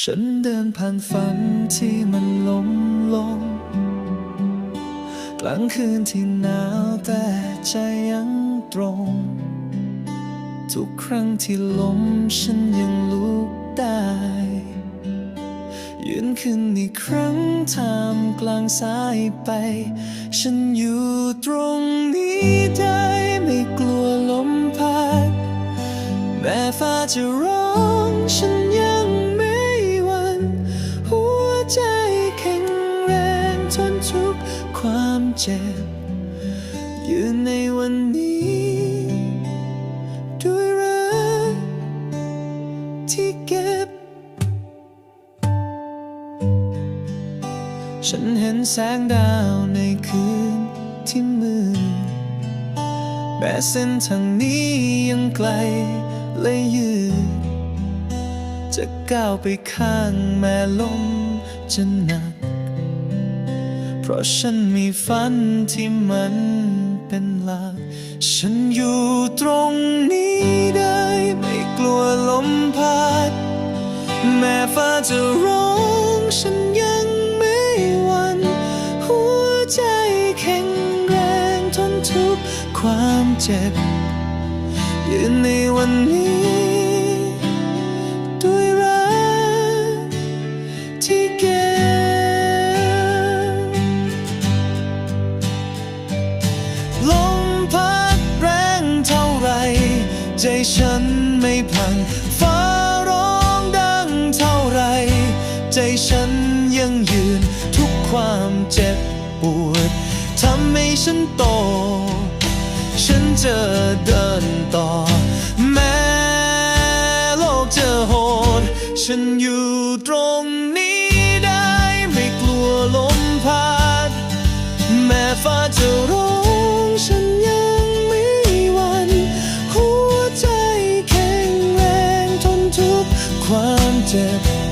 ฉันเดินผ่านฝันที่มันล้มลง กลางคืนที่หนาวแต่ใจยังตรง ทุกครั้งที่ล้มฉันยังลุกได้ ยืนขึ้นอีกครั้งท่ามกลางสายไป ฉันอยู่ตรงนี้ได้ไม่กลัวลมพัด แม้ฟ้าจะร้องฉัน เจ็บ ยืนในวันนี้ ด้วยรักที่เก็บ ฉันเห็นแสงดาวในคืนที่มืดแม้เส้นทางนี้ยังไกลและยืด จะก้าวไปข้างแม่ลมจะหนัก เพราะฉันมีฝันที่มันเป็นหลัก ฉันอยู่ตรงนี้ได้ ไม่กลัวลมพัด แม้ฟ้าจะร้องฉันยังไม่หวั่นหัวใจแข็งแรงทนทุกความเจ็บยืนในวันนี้ ใจฉันไม่พัง ฟ้าร้องดังเท่าไร ใจฉันยังยืนทุกความเจ็บปวดทำให้ฉันโต ฉันจะเดินต่อ แม้โลกจะโหด ฉันอยู่ตรง ความเจ็บ